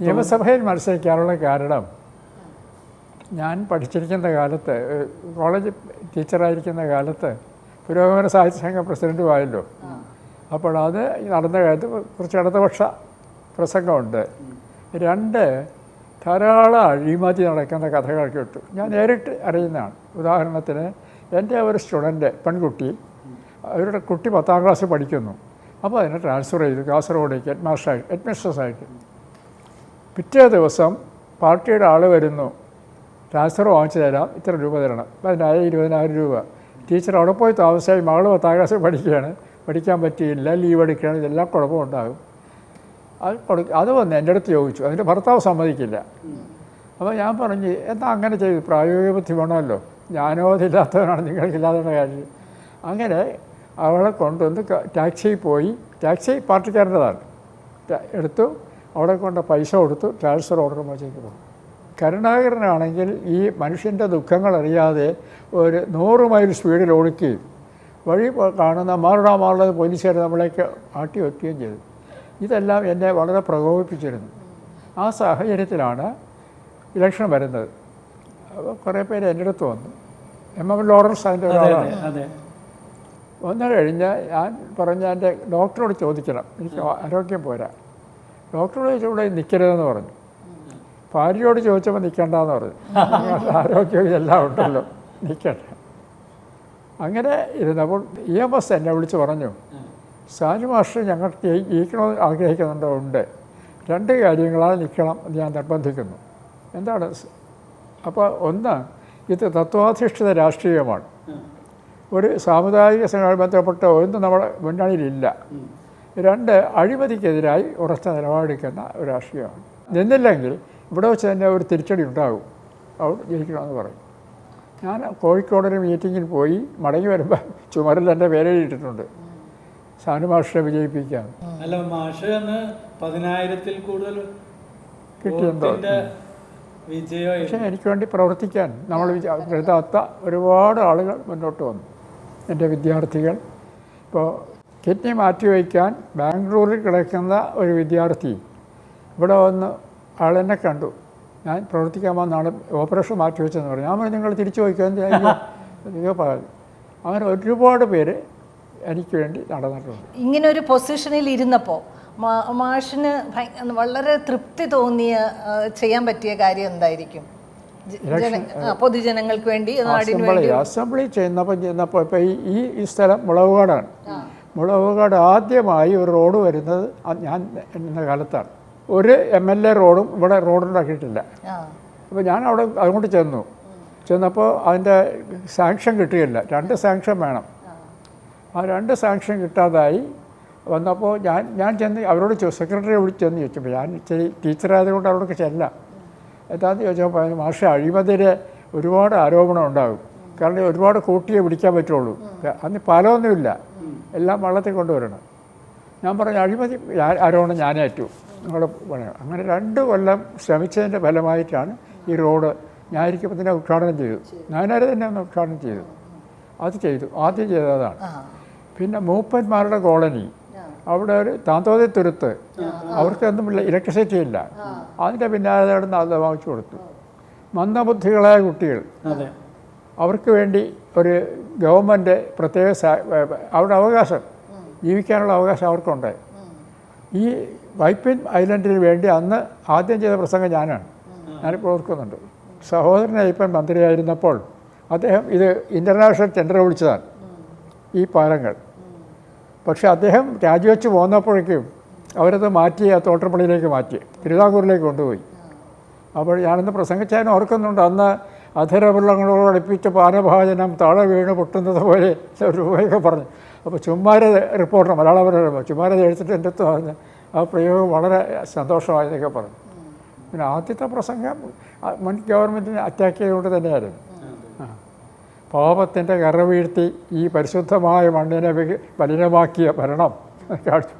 നിയമസഭയിൽ മത്സരിക്കാനുള്ള കാരണം ഞാൻ പഠിച്ചിരിക്കുന്ന കാലത്ത് കോളേജ് ടീച്ചറായിരിക്കുന്ന കാലത്ത് പുരോഗമന സാഹിത്യ സംഘം പ്രസിഡന്റുമായല്ലോ അപ്പോൾ അത് നടന്ന കാലത്ത് കുറച്ച് ഇടതുപക്ഷ പ്രസംഗമുണ്ട്. രണ്ട് ധാരാളം അഴിമതി നടക്കുന്ന കഥകൾ കേട്ടു ഞാൻ നേരിട്ട് അറിയുന്നതാണ്. ഉദാഹരണത്തിന് എന്റെ ഒരു സ്റ്റുഡന്റ് പെൺകുട്ടി അവരുടെ കുട്ടി പത്താം ക്ലാസ് പഠിക്കുന്നു. അപ്പോൾ അതിനെ ട്രാൻസ്ഫർ ചെയ്തു. കാസർഗോഡേക്ക് ഹെഡ് മാസ്റ്ററായിട്ട് ഹെഡ് മിസ്ട്രസ്സായിട്ട് പിറ്റേ ദിവസം പാർട്ടിയുടെ ആൾ വരുന്നു. ട്രാൻസ്ഫർ വാങ്ങിച്ചു തരാം. ഇത്ര രൂപ തരണം. പതിനായിരം ഇരുപതിനായിരം രൂപ. ടീച്ചർ അവിടെ പോയി താമസമായി മകൾ പത്താം ക്ലാസ് പഠിക്കുകയാണ്. പഠിക്കാൻ പറ്റിയില്ല. ലീവ് എടുക്കുകയാണ്. ഇതെല്ലാം കുഴപ്പമുണ്ടാകും അത് കൊടു അത് വന്ന് എന്റെ അടുത്ത് ചോദിച്ചു. അതിന്റെ ഭർത്താവ് സമ്മതിക്കില്ല. അപ്പോൾ ഞാൻ പറഞ്ഞു എന്താ അങ്ങനെ ചെയ്തു പ്രായോഗിക ബുദ്ധി വേണമല്ലോ. ഞാനോ അതില്ലാത്തവനാണ്. നിങ്ങൾക്കില്ലാത്ത കാര്യം. അങ്ങനെ അവളെ കൊണ്ടുവന്ന് ടാക്സിയിൽ പോയി. ടാക്സി പാർട്ടിക്കാരന്റെതാണ്. എടുത്തു. അവിടെ കൊണ്ട് പൈസ കൊടുത്തു ട്രാൻസ്ഫർ ഓർഡർ വെച്ചേക്ക് പോകും കരുണാകരനാണെങ്കിൽ ഈ മനുഷ്യന്റെ ദുഃഖങ്ങൾ അറിയാതെ ഒരു നൂറ് മൈൽ സ്പീഡിൽ ഓടിക്കുകയും വഴി കാണുന്ന മാറുടാ മാറുള്ളത് പോലീസുകാർ നമ്മളേക്ക് ആട്ടി വെക്കുകയും ചെയ്തു. ഇതെല്ലാം എന്നെ വളരെ പ്രകോപിപ്പിച്ചിരുന്നു. ആ സാഹചര്യത്തിലാണ് ഇലക്ഷൻ വരുന്നത്. അപ്പോൾ കുറേ പേര് എന്റെ അടുത്ത് വന്നു. എം എം ലോറൻസ് അതിന്റെ അതെ ഒരാളാണ്. വന്നു കഴിഞ്ഞ് ഞാൻ പറഞ്ഞ എന്റെ ഡോക്ടറോട് ചോദിക്കണം. എനിക്ക് ആരോഗ്യം പോരാ. ഡോക്ടറോട് ചോദിച്ചു ഇവിടെ നിൽക്കരുതെന്ന് പറഞ്ഞു. ഭാര്യയോട് ചോദിച്ചപ്പോൾ നിൽക്കണ്ടെന്ന് പറഞ്ഞു. ആരോഗ്യം എല്ലാം ഉണ്ടല്ലോ നിൽക്കട്ടെ അങ്ങനെ ഇരുന്നപ്പോൾ ഇ എം എസ് എന്നെ വിളിച്ച് പറഞ്ഞു സാനു മാസ്റ്റർ ഞങ്ങൾ ജയിക്കണമെന്ന് ആഗ്രഹിക്കുന്നുണ്ടോ? ഉണ്ട്. രണ്ട് കാര്യങ്ങളാണ് നിൽക്കണം എന്ന് ഞാൻ നിർബന്ധിക്കുന്നു. എന്താണ്? അപ്പോൾ ഒന്ന് ഇത് തത്വാധിഷ്ഠിത രാഷ്ട്രീയമാണ്. ഒരു സാമുദായിക ബന്ധപ്പെട്ട ഒന്നും നമ്മുടെ മുന്നണിയിലില്ല രണ്ട് അഴിമതിക്കെതിരായി ഉറച്ച നിലപാടെടുക്കുന്ന ഒരു രാഷ്ട്രീയമാണ്. നിന്നില്ലെങ്കിൽ ഇവിടെ വെച്ച് തന്നെ ഒരു തിരിച്ചടി ഉണ്ടാകും. അവർ ജയിക്കണമെന്ന് പറയും. ഞാൻ കോഴിക്കോടൊരു മീറ്റിങ്ങിൽ പോയി മടങ്ങി വരുമ്പോൾ ചുമരിൽ എന്റെ പേരെഴുതിയിട്ടുണ്ട് സാനു മാഷെ വിജയിപ്പിക്കാൻ. അല്ല മാഷ് അന്ന് പതിനായിരത്തിൽ കൂടുതൽ കിട്ടിയുണ്ടോ പക്ഷേ എനിക്ക് വേണ്ടി പ്രവർത്തിക്കാൻ നമ്മൾ കരുതാത്ത ഒരുപാട് ആളുകൾ മുന്നോട്ട് വന്നു. എന്റെ വിദ്യാർത്ഥികൾ ഇപ്പോൾ കിഡ്നി മാറ്റിവയ്ക്കാൻ ബാംഗ്ലൂരിൽ കിടക്കുന്ന ഒരു വിദ്യാർത്ഥി. ഇവിടെ വന്ന് ആളെന്നെ കണ്ടു. ഞാൻ പ്രവർത്തിക്കാൻ വന്നാണ് ഓപ്പറേഷൻ മാറ്റിവെച്ചെന്ന് പറഞ്ഞു. ഞാൻ പറഞ്ഞു നിങ്ങൾ തിരിച്ചു വയ്ക്കാൻ നിങ്ങൾ പറഞ്ഞു അങ്ങനെ ഒരുപാട് പേര് എനിക്ക് വേണ്ടി നടന്നിട്ടുണ്ട്. ഇങ്ങനെ ഒരു പൊസിഷനിൽ ഇരുന്നപ്പോൾ മാഷിന് വളരെ തൃപ്തി തോന്നിയ ചെയ്യാൻ പറ്റിയ കാര്യം എന്തായിരിക്കും? പൊതുജനങ്ങൾക്ക് വേണ്ടി അസംബ്ലി ചെയ്യുന്നപ്പോൾ ഇപ്പോൾ ഈ ഈ സ്ഥലം മുളവുകാടാണ്. മുളവുകാട് ആദ്യമായി ഒരു റോഡ് വരുന്നത് ഞാൻ എന്ന കാലത്താണ്. ഒരു എം എൽ എ റോഡും ഇവിടെ റോഡുണ്ടാക്കിയിട്ടില്ല അപ്പോൾ ഞാൻ അവിടെ അതുകൊണ്ട് ചെന്നു. ചെന്നപ്പോൾ അതിന്റെ സാങ്ഷൻ കിട്ടുകയില്ല രണ്ട് സാങ്ഷൻ വേണം. ആ. രണ്ട് സാങ്ഷൻ കിട്ടാതായി. വന്നപ്പോൾ ഞാൻ ഞാൻ ചെന്ന് അവരോട് സെക്രട്ടറിയെ വിളിച്ച് ചെന്ന് ചോദിച്ചപ്പോൾ ഞാൻ ഇച്ചിരി ടീച്ചറായതുകൊണ്ട് അവരോടൊക്കെ ചെല്ല. എന്താണെന്ന് ചോദിച്ചപ്പോൾ മാഷെ അഴിമതിരെ ഒരുപാട് ആരോപണം ഉണ്ടാകും കാരണം ഒരുപാട് കൂട്ടിയെ പിടിക്കാൻ പറ്റുള്ളൂ. അന്ന് ഫലമൊന്നുമില്ല. എല്ലാം വള്ളത്തിൽ കൊണ്ടുവരണം. ഞാൻ പറഞ്ഞു അഴിമതി ആരോണം ഞാനേറ്റു നിങ്ങൾ പണി അങ്ങനെ രണ്ട് കൊല്ലം ശ്രമിച്ചതിന്റെ ഫലമായിട്ടാണ് ഈ റോഡ് ഞാനിരിക്കുമ്പോൾ തന്നെ ഉദ്ഘാടനം ചെയ്തു. ഞാനാരെ തന്നെ ഒന്ന് ഉദ്ഘാടനം ചെയ്തു. അത് ചെയ്തു. ആദ്യം ചെയ്തതാണ് പിന്നെ മൂപ്പന്മാരുടെ കോളനി. അവിടെ ഒരു താന്തോതി തുരുത്ത്. അവർക്കൊന്നുമില്ല ഇലക്ട്രിസിറ്റി ഇല്ല. അതിന്റെ പിന്നാലെ നടന്ന് അത് വാങ്ങിച്ചു കൊടുത്തു. മന്ദബുദ്ധികളായ കുട്ടികൾ. അവർക്ക് വേണ്ടി ഒരു ഗവൺമെന്റ് പ്രത്യേക അവരുടെ അവകാശം ജീവിക്കാനുള്ള അവകാശം അവർക്കുണ്ട്. ഈ വൈപ്പിൻ ഐലൻഡിന് വേണ്ടി അന്ന് ആദ്യം ചെയ്ത പ്രസംഗം ഞാനാണ്. ഞാനിപ്പോൾ ഓർക്കുന്നുണ്ട്. സഹോദരൻ അയ്യപ്പൻ മന്ത്രിയായിരുന്നപ്പോൾ അദ്ദേഹം ഇത് ഇന്റർനാഷണൽ ടെൻഡർ വിളിച്ചതാണ് ഈ പാലങ്ങൾ. പക്ഷേ അദ്ദേഹം രാജിവെച്ച് പോന്നപ്പോഴേക്കും അവരത് മാറ്റി ആ തോട്ടപ്പള്ളിയിലേക്ക് മാറ്റി തിരുവിതാംകൂറിലേക്ക് കൊണ്ടുപോയി. അപ്പോൾ ഞാനന്ന് പ്രസംഗിച്ചതിന് ഓർക്കുന്നുണ്ട് അന്ന് അധരവെള്ളങ്ങളോട് അടുപ്പിച്ച പാനഭാജനം താഴെ വീണ് പൊട്ടുന്നത് പോലെ രൂപയൊക്കെ പറഞ്ഞു. അപ്പോൾ ചുമ്മാര റിപ്പോർട്ടർ മലയാള പറയുമ്പോൾ ചുമ്മാര എഴുത്തിട്ട് എന്റെ അടുത്ത് പറഞ്ഞ് ആ പ്രയോഗം വളരെ സന്തോഷമായതൊക്കെ പറഞ്ഞു. പിന്നെ ആദ്യത്തെ പ്രസംഗം മുൻ ഗവൺമെന്റിനെ അറ്റാക്ക് ചെയ്തുകൊണ്ട് തന്നെയായിരുന്നു. പാപത്തിന്റെ കറ വീഴ്ത്തി ഈ പരിശുദ്ധമായ മണ്ണിനെ മലിനമാക്കിയ ഭരണം. കാണിച്ചു